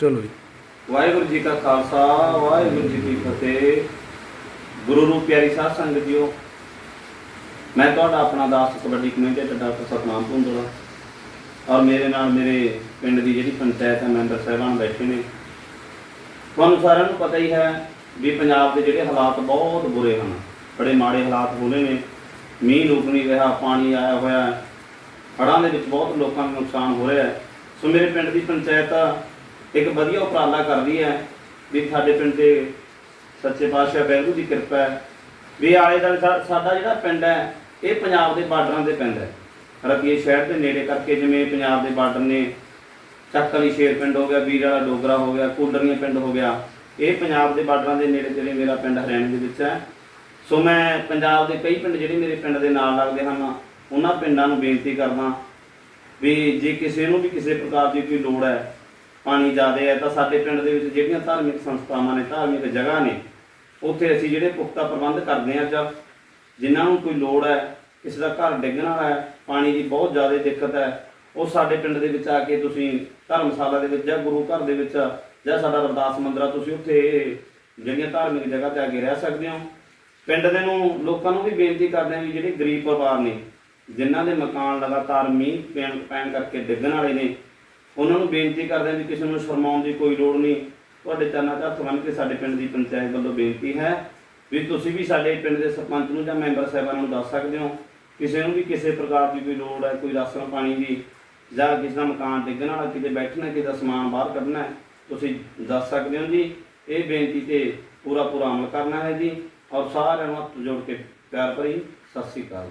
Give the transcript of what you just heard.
ਚਲੋ ਜੀ। ਵਾਹਿਗੁਰੂ ਜੀ ਕਾ ਖਾਲਸਾ, ਵਾਹਿਗੁਰੂ ਜੀ ਕੀ ਫਤਿਹ। ਗੁਰੂ ਰੂਪ ਪਿਆਰੀ ਸਾਧ ਸੰਗਤ ਜੀਓ, ਮੈਂ ਤੁਹਾਡਾ ਆਪਣਾ ਦਾਸ ਕਬੱਡੀ ਕਮੇਟੀ ਦਾ ਡਾਕਟਰ ਸਤਨਾਮ ਭੁੰਦੜਾ ਔਰ ਮੇਰੇ ਨਾਲ ਮੇਰੇ ਪਿੰਡ ਦੀ ਜਿਹੜੀ ਪੰਚਾਇਤ ਹੈ, ਮੈਂਬਰ ਸਾਹਿਬਾਨ ਬੈਠੇ ਨੇ। ਤੁਹਾਨੂੰ ਸਾਰਿਆਂ ਨੂੰ ਪਤਾ ਹੀ ਹੈ ਵੀ ਪੰਜਾਬ ਦੇ ਜਿਹੜੇ ਹਾਲਾਤ ਬਹੁਤ ਬੁਰੇ ਹਨ। ਬੜੇ ਮਾੜੇ ਹਾਲਾਤ ਹੋ ਰਹੇ ਨੇ। ਮੀਂਹ ਰੁਕ ਨਹੀਂ ਰਿਹਾ, ਪਾਣੀ ਆਇਆ ਹੋਇਆ ਹੜ੍ਹਾਂ ਦੇ ਵਿੱਚ ਬਹੁਤ ਲੋਕਾਂ ਨੂੰ ਨੁਕਸਾਨ ਹੋ ਰਿਹਾ ਸੋ ਮੇਰੇ ਪਿੰਡ ਦੀ ਪੰਚਾਇਤ ਇੱਕ ਵਧੀਆ ਉਪਰਾਲਾ ਕਰਦੀ ਹੈ ਵੀ ਸਾਡੇ ਪਿੰਡ ਦੇ ਸੱਚੇ ਪਾਤਸ਼ਾਹ ਵਾਹਿਗੁਰੂ ਦੀ ਕਿਰਪਾ ਹੈ। ਵੀ ਆਲੇ ਦਾ ਸਾਡਾ ਜਿਹੜਾ ਪਿੰਡ ਹੈ, ਇਹ ਪੰਜਾਬ ਦੇ ਬਾਰਡਰਾਂ ਦੇ ਪਿੰਡ ਹੈ। ਰਤੀਏ ਸ਼ਹਿਰ ਦੇ ਨੇੜੇ ਕਰਕੇ ਜਿਵੇਂ ਪੰਜਾਬ ਦੇ ਬਾਰਡਰ ਨੇ ਚੱਕ ਵਾਲੀ ਸ਼ੇਰ ਪਿੰਡ ਹੋ ਗਿਆ, ਵੀਰ ਵਾਲਾ ਡੋਗਰਾ ਹੋ ਗਿਆ ਕੋਡਰੀਆਂ ਪਿੰਡ ਹੋ ਗਿਆ, ਇਹ ਪੰਜਾਬ ਦੇ ਬਾਰਡਰਾਂ ਦੇ ਨੇੜੇ ਤੇੜੇ ਮੇਰਾ ਪਿੰਡ ਹਰਿਆਣੇ ਦੇ ਵਿੱਚ ਹੈ। ਸੋ ਮੈਂ ਪੰਜਾਬ ਦੇ ਕਈ ਪਿੰਡ ਜਿਹੜੇ ਮੇਰੇ ਪਿੰਡ ਦੇ ਨਾਲ ਲੱਗਦੇ ਹਨ, ਉਹਨਾਂ ਪਿੰਡਾਂ ਨੂੰ ਬੇਨਤੀ ਕਰਦਾ ਵੀ ਜੇ ਕਿਸੇ ਨੂੰ ਵੀ ਕਿਸੇ ਪ੍ਰਕਾਰ ਦੀ ਕੋਈ ਲੋੜ ਹੈ ਪਾਣੀ ਜ਼ਿਆਦਾ ਹੈ ਤਾਂ ਸਾਡੇ ਪਿੰਡ ਦੇ ਵਿੱਚ ਜਿਹੜੀਆਂ ਧਾਰਮਿਕ ਸੰਸਥਾਵਾਂ ਨੇ, ਧਾਰਮਿਕ ਜਗ੍ਹਾ ਨੇ, ਉੱਥੇ ਅਸੀਂ ਜਿਹੜੇ ਪੁਖਤਾ ਪ੍ਰਬੰਧ ਕਰਦੇ ਹਾਂ ਜਾਂ ਜਿਨ੍ਹਾਂ ਨੂੰ ਕੋਈ ਲੋੜ ਹੈ, ਕਿਸੇ ਦਾ ਘਰ ਡਿੱਗਣ ਵਾਲਾ ਹੈ, ਪਾਣੀ ਦੀ ਬਹੁਤ ਜ਼ਿਆਦਾ ਦਿੱਕਤ ਹੈ, ਉਹ ਸਾਡੇ ਪਿੰਡ ਦੇ ਵਿੱਚ ਆ ਕੇ ਤੁਸੀਂ ਧਰਮਸ਼ਾਲਾ ਦੇ ਵਿੱਚ ਜਾਂ ਗੁਰੂ ਘਰ ਦੇ ਵਿੱਚ ਜਾਂ ਸਾਡਾ ਅਰਦਾਸ ਮੰਦਰਾ ਤੁਸੀਂ ਉੱਥੇ ਜਿਹੜੀਆਂ ਧਾਰਮਿਕ ਜਗ੍ਹਾ ਤੇ ਆ ਕੇ ਰਹਿ ਸਕਦੇ ਹੋ। ਪਿੰਡ ਦੇ ਨੂੰ ਲੋਕਾਂ ਨੂੰ ਵੀ ਬੇਨਤੀ ਕਰਦੇ ਹਾਂ ਵੀ ਜਿਹੜੇ ਗਰੀਬ ਪਰਿਵਾਰ ਨੇ, ਜਿਨ੍ਹਾਂ ਦੇ ਮਕਾਨ ਲਗਾਤਾਰ ਮੀਂਹ ਪੈਣ ਪੈਣ ਕਰਕੇ ਡਿੱਗਣ ਵਾਲੇ ਨੇ ਉਹਨਾਂ ਨੂੰ ਬੇਨਤੀ ਕਰਦੇ ਹਾਂ ਵੀ ਕਿਸੇ ਨੂੰ ਸ਼ਰਮਾਉਣ ਦੀ ਕੋਈ ਲੋੜ ਨਹੀਂ। ਤੁਹਾਡੇ ਚਰਨਾਂ 'ਚ ਹੱਥ ਬੰਨ੍ਹ ਕੇ ਸਾਡੇ ਪਿੰਡ ਦੀ ਪੰਚਾਇਤ ਵੱਲੋਂ ਬੇਨਤੀ ਹੈ ਵੀ ਤੁਸੀਂ ਵੀ ਸਾਡੇ ਪਿੰਡ ਦੇ ਸਰਪੰਚ ਨੂੰ ਜਾਂ ਮੈਂਬਰ ਸਾਹਿਬਾਨ ਨੂੰ ਦੱਸ ਸਕਦੇ ਹੋ। ਕਿਸੇ ਨੂੰ ਵੀ ਕਿਸੇ ਪ੍ਰਕਾਰ ਦੀ ਕੋਈ ਲੋੜ ਹੈ, ਕੋਈ ਰਾਸ਼ਨ ਪਾਣੀ ਦੀ ਜਾਂ ਕਿਸੇ ਦਾ ਮਕਾਨ ਡਿੱਗਣ ਵਾਲਾ, ਕਿਤੇ ਬੈਠਣਾ, ਕਿਸੇ ਦਾ ਸਮਾਨ ਬਾਹਰ ਕੱਢਣਾ ਹੈ, ਤੁਸੀਂ ਦੱਸ ਸਕਦੇ ਹੋ ਜੀ। ਇਹ ਬੇਨਤੀ ਤੇ ਪੂਰਾ ਪੂਰਾ ਅਮਲ ਕਰਨਾ ਹੈ ਜੀ। ਔਰ ਸਾਰਿਆਂ ਨੂੰ ਹੱਥ ਜੋੜ ਕੇ ਪਿਆਰ ਭਰੀ ਸਤਿ ਸ੍ਰੀ ਅਕਾਲ।